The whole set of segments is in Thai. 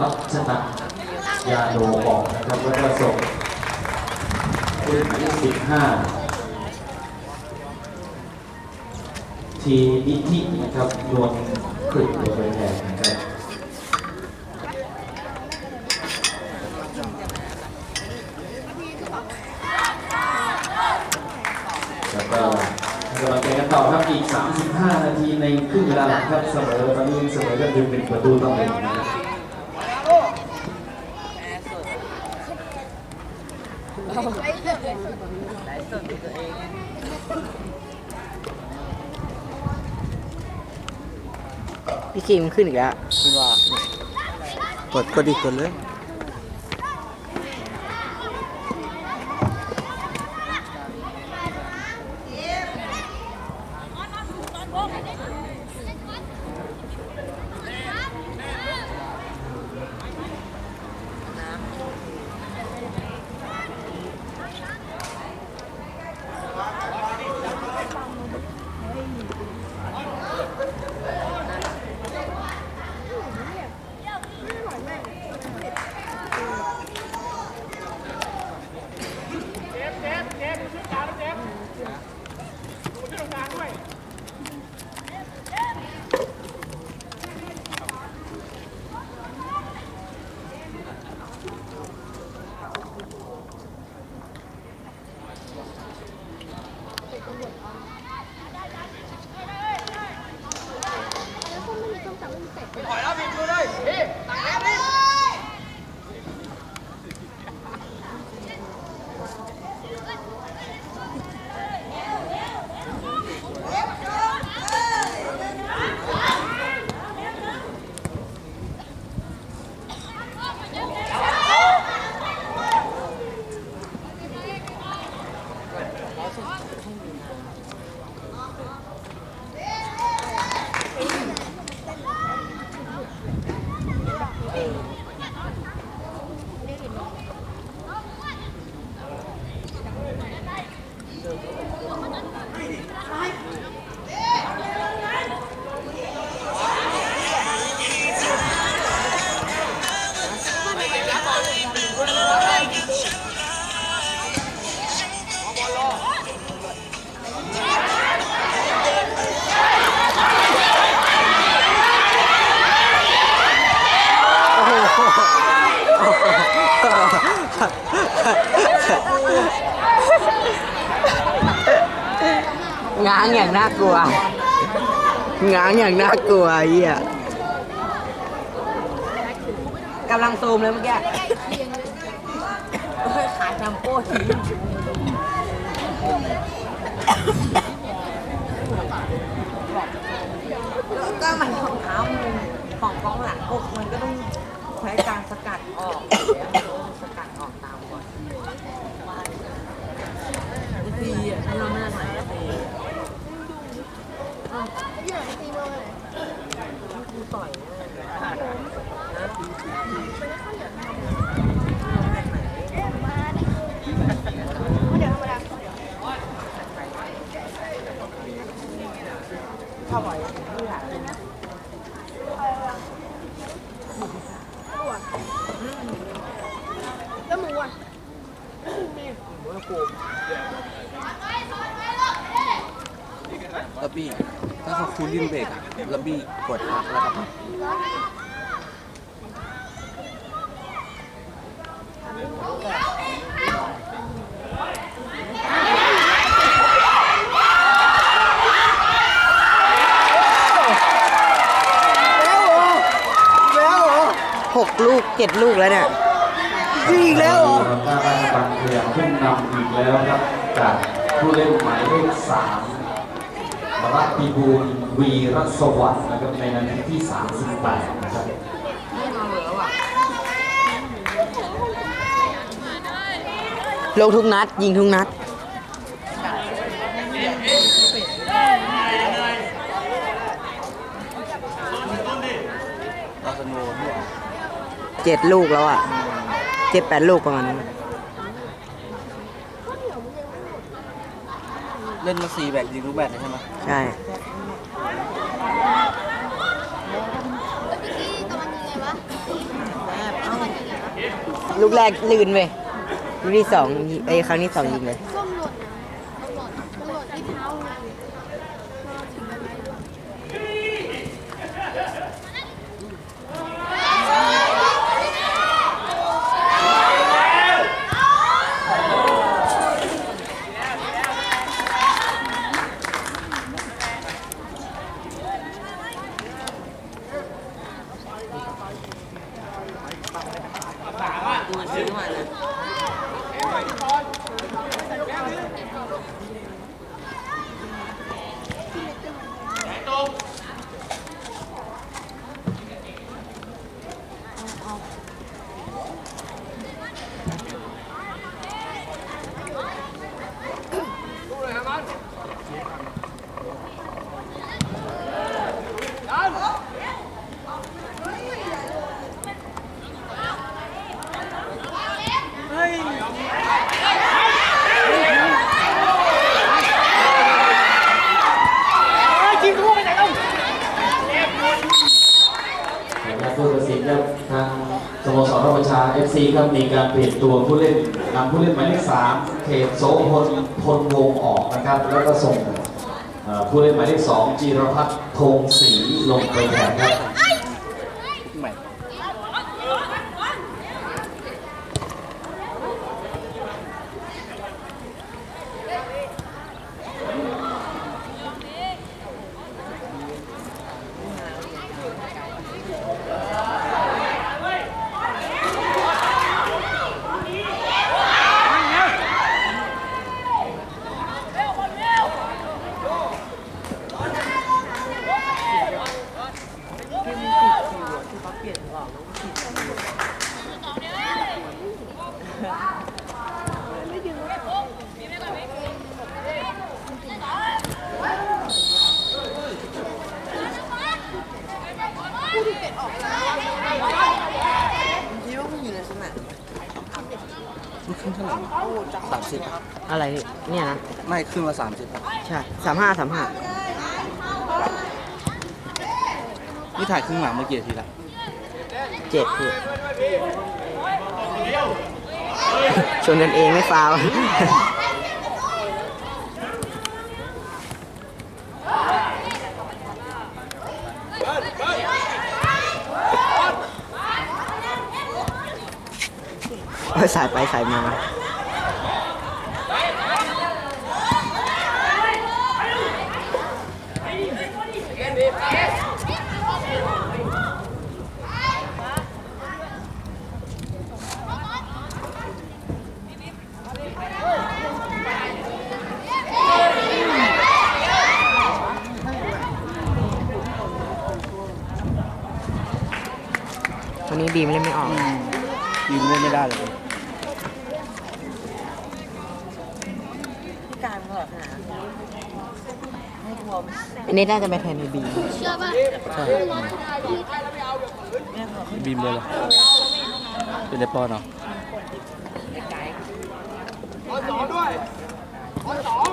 รัชนันยาโนออกนะครับแล้วก็ส่งผู้เล่นหมายเลขสิบห้าทีนิธินะครับนวลขึ้นตัวไปแทนนะครับแล้วก็กำลังใจกันต่อครับอีก 35 นาทีในครึ่งเวลาหลังครับเสมอตอนนี้เสมอกันอยู่เป็นประตูต่อหนึ่งนะครับ พี่คิมขึ้นอีกแล้วคิดว่ากดกดดิกดเลยางอย่างน่ากลัวง้างอย่างน่ากลัวไอ้เหี้ยกำลังซูมเลยเมื่อกี้เฮ้ยขายแชมพูทิ้งก็มันของเท้ามันของกองหลังอกมันก็ต้องใช้การสกัดออกแล้วมันต้องสกัดออกตามก่อนตีอะเราไม่ได้ ใส่ตีกูต่อยนะถ้าไหวไม่อยากเป็น แล้วหมูอะ แล้วบี้ ถ้าเขาคูลิ่นเบรกอะแล้วบี้กดพักแล้วครับหกลูกเจ็ดลูกแล้วเนี่ยอีกแล้วหน้าบ้านบังพยายามขึ้นนำอีกแล้วครับจากผู้เล่นหมายเลขสาม รัติบูลวีรสวัสดิ์นะครับในนาทีที่ 38 นะครับลงทุกนัด ยิงทุกนัด เจ็ดลูกแล้วอะ เจ็ดแปดลูกประมาณนั้น เล่นมาสี่แบตยิงรู้แบตเลยใช่ไหม ใช่ตะกี้ตะวันยังไงวะลูกแรกลื่นเว้ยลูกที่สองไอ้ยครั้งที่สองยิงเลย ส้มหล่นนะมันหล่นมันหล่นที่เท้าเลย ดูซื้อมาเลย และผู้ตัดสินครับทางสโมสรราชประชา FC ครับ มีการเปลี่ยนตัวผู้เล่นนำผู้เล่นหมายเลขสามเขตโสพลพลวงออกนะครับ แล้วก็ส่งผู้เล่นหมายเลขสองจีรพัฒน์ธงศรีลงไปแทนครับ ใหม่ ที่มันติดคิวอะที่เขาเปลี่ยนออกแล้วมันติดคิว คิดว่ามันอยู่ในสนามมันขึ้นเท่าไหร่สามสิบอะไรเนี่ยนะ ไม่ขึ้นมาสามสิบใช่สามห้าสามห้านี่ถ่ายครึ่งหลังเมื่อกี้ทีละเจ็ดพี่ชนกันเองไม่ฟาว ล์เอ้ยสายไปสายมาวันนี้บีมเล่นไม่ออก ยิงเล่นไม่ได้เลย พิการเหรอหาให้กลัวไหม อันนี้น่าจะไปแทนในบีมเชื่อป่ะใช่แม่บอกให้บีมเลยเหรอเป็นไอปอนเหรอไกล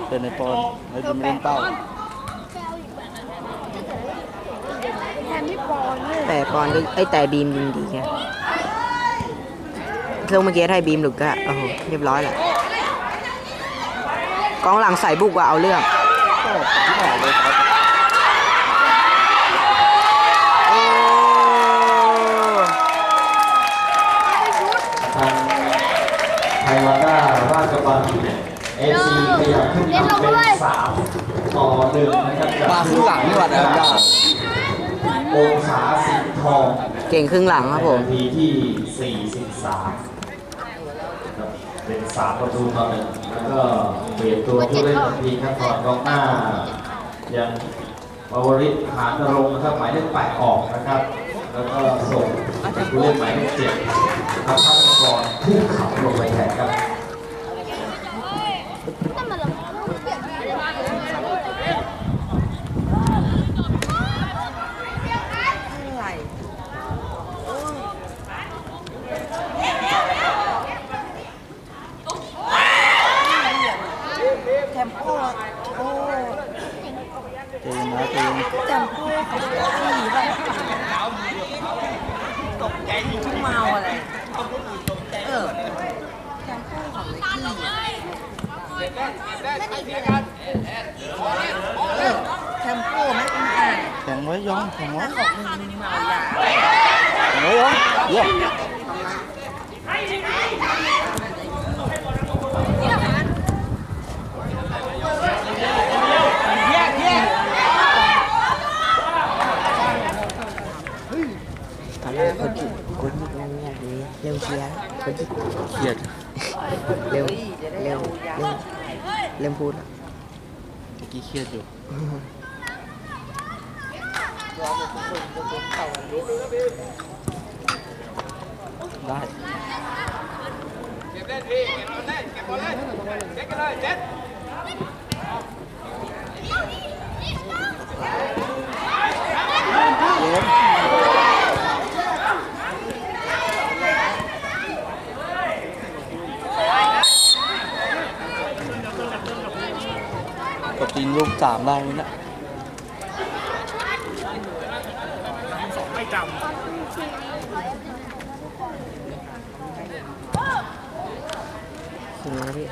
เป็นไอปอนแล้วบีมไม่เล่นเป้า แทนที่บอลเลยแต่ปอนก็ไอยแต่บีมยิงดีไงซึ่งเมื่อกี้ถ้าบีมหลุดก็โอ้โหเรียบร้อยแหละกองหลังใส่บุกว่าเอาเรื่อง ก็ที่บอกเลยครับ ราชบัณฑิตเอซีขยับขึ้นนำเป็นสามต่อหนึ่งนะครับจากมาครึ่งหลังนี่หว่าแต่ได้องศาสิงห์ทองเก่งครึ่งหลังครับผม นาทีที่43ครับเป็นสามประตูต่อหนึ่งแล้วก็เปลี่ยนตัวผู้เล่นทันทีครับถอดกองหน้ายังปวริศหานรงค์นะครับหมายเลขแปดออกนะครับ แล้วก็ส่งผู้เล่นหมายเลขเจ็ดนะครับพัฒนกรผู้ขับลงไปแทนครับ นั่นมันละเปลี่ยนไปเลย อะไรแทมโป้โอ้ เจนนะเจน แทมโป้ของสี่แบบตกใจอยู่เมาอะไร แชมพูไหมคุณอ่าน แข็งไว้ยองแข็งไว้ ถ้าของมึงมึงเมายา แข็งไว้ยองเยี่ยม ตอนแรกคนจิคนจิตรงนี้เลยเร็ว เชียร์คนจิตเครียดเร็วเร็วเร็วเร็วพูดอะเมื่อกี้เครียดอยู่ได้กด จีนลูกสามได้ไหมเนี่ยถึงแล้วพี่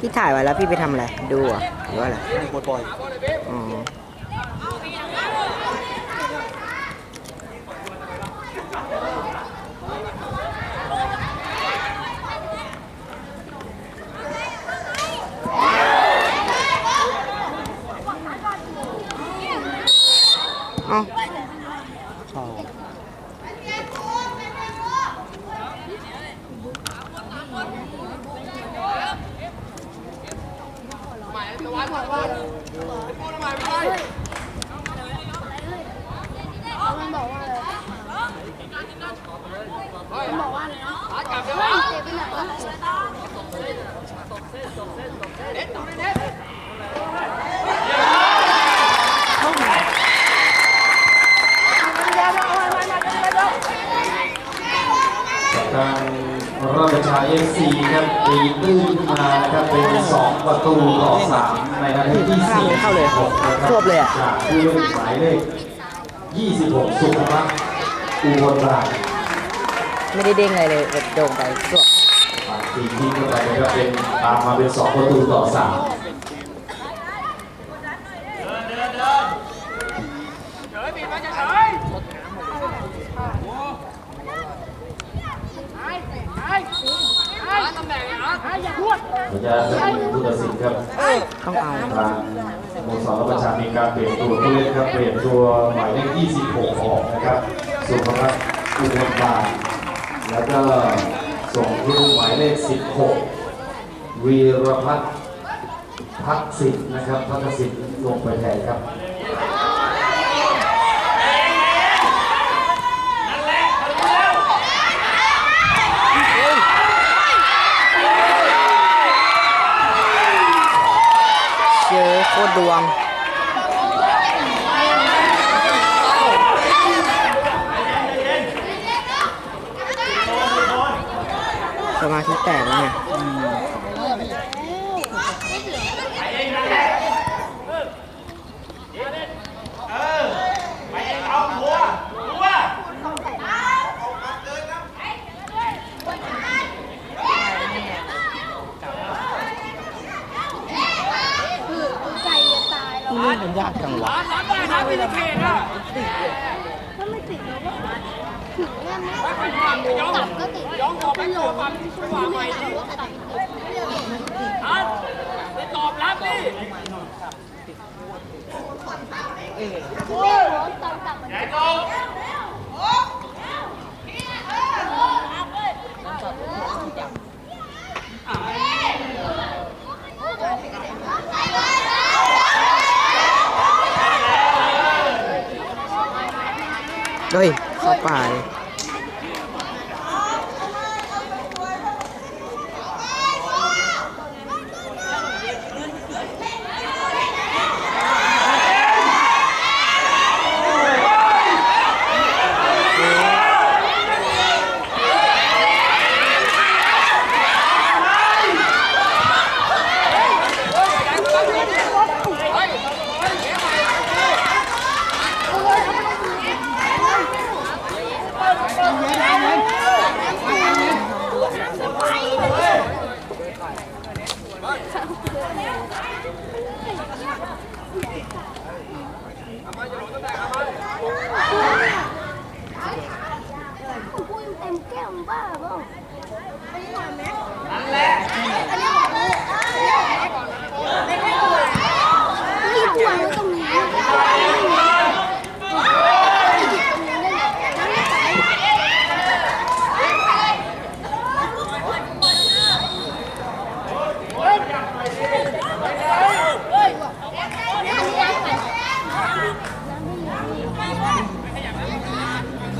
พี่ถ่ายไว้แล้วพี่ไปทำอะไร ดูเหรอะหรือว่าอะไรไม่กดบ่อยอ๋อ Oh. รอาชาเอฟซีครับตีตื้นมานะครับเป็น 2 ประตูต่อ 3 ในนาทีที่4เข้าเลยควบเลยอะจากผู้เล่นหมายเลข 26 สุขภัทอุบลราชไม่ได้เด้งอะไรเลยโด่งไปควบตีที่เข้าไปก็เป็นตามมาเป็น 2 ประตูต่อ 3 อนุญาตท่านผู้ตัดสินครับต้องเอาทางโมสรประชามีการเปลี่ยนตัวผู้เล่นครับเปลี่ยนตัวหมายเลข 26 ออกนะครับสุภรัตนอุดมบาลแล้วก็ส่งลูกหมายเลข 16 วีรพัฒน์พักสิทธ์นะครับพักสิทธ์ลงไปแทนครับ โคตรดวงสมาธิแตกแล้วเนี่ยคืองเอาหัวใจจะตายแล้วนี่มันยากจังวะถ้าไม่ติดเราก็ถึงแล้วก็ตับก็ติดย้อนออกไปหลงไม่วางไว้เลยตับติดตอบรับดิไม่ร้อนตอนตับมัน เฮ้ยเข้าป่าเลย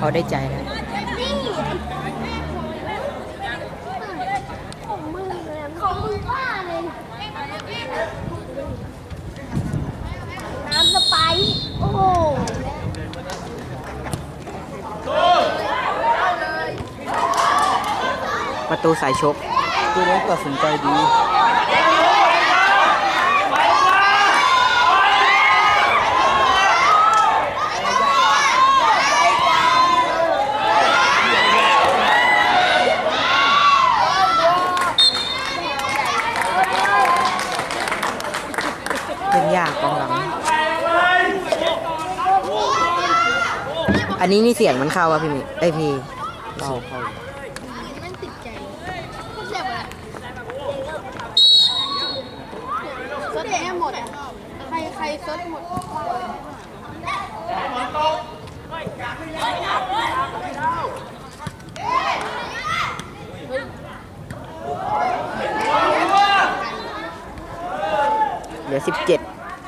เขาได้ใจแล้วนี่ของมึงเลยของมึงบ้าเลยน้ำสไปซ์โอ้โหประตูสายชกตัวนี้ตัดสินใจดี เป็นยากกองหลัง อันนี้นี่เสียงมันเข้าป่ะพี่มิไอยพี่เข้าเข้ามันติดใจก็เจ็บอะซดแอหมดอะใครใครซดหมดเหลือสิบเจ็ด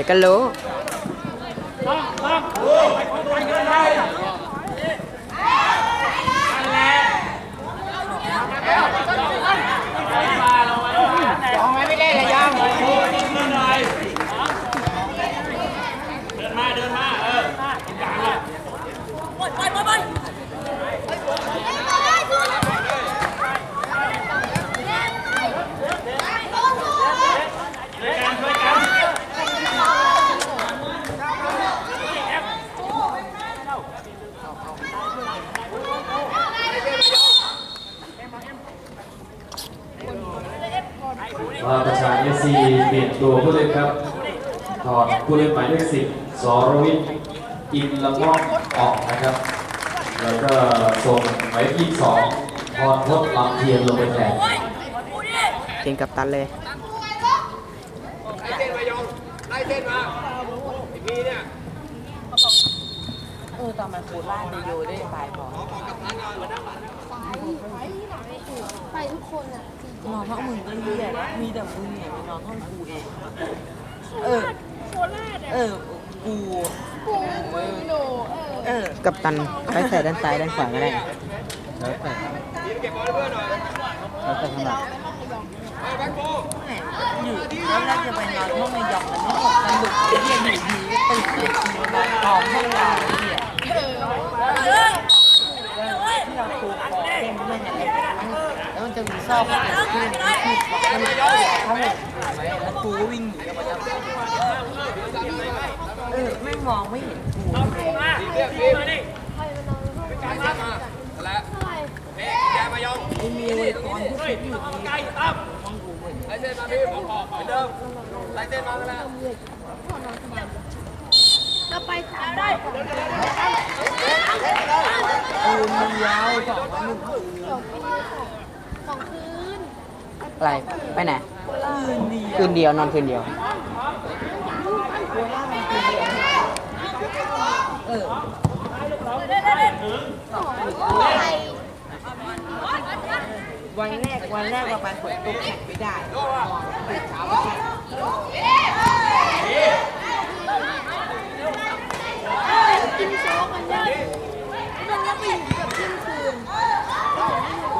ดี๋ยวก็รู้ ว่าประชาเอซีเปลี่ยนตัวผู้เล่นครับ ถอดผู้เล่นหมายเลขสิบสรวิทย์อินละม่อมออกนะครับ แล้วก็ส่งหมายเลขยี่สิบสองพรพจน์ลำเทียนลงไปแทนเก่งกับตันเลยเออตอนมันโคราชจะโยได้ไปบอกไปทุกคนอะ นอนห้องมึงก็เรียมีแต่มึงเนี่ยไปนอนห้องกูเอง เออ โคราชอะเออ กูกูมึงหนูเออเออ กับตันไปใส่ด้านซ้ายด้านขวาก็ได้แล้วแต่แล้วแต่ถนัดอยู่แล้วเราจะไปนอนห้องในยองมันไม่หกสนุกไอ้เหี้ยอยู่ดีก็ตื่นเลยนอนกองห้องเราไอ้เหี้ยที่เราคูคอเล่นเพื่อนอย่างไร แล้วมันจะมีซอกเกิดขึ้นที่บอกให้มันเข้าหมดแล้วกูก็วิ่งหนีออกมาจากเออไม่มองไม่เห็นกูใครมานอนห้องอะไรไอ้มีเวทอนที่คิดอยู่ดีห้องกูเหมือนเราไปสามได้เออมันยาวสองวันหนึ่งคืน สองคืนอะไรไปไหนคืนเดียวคืนเดียวนอนคืนเดียว เออไปวันแรกวันแรกเราไปฝนตกแข่งไม่ได้ตื่นเช้าไปแข่งกินโจ๊กกันได้มันก็ไปอยู่เกับเที่ยงคืนเอกดกดกด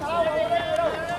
¡Vamos!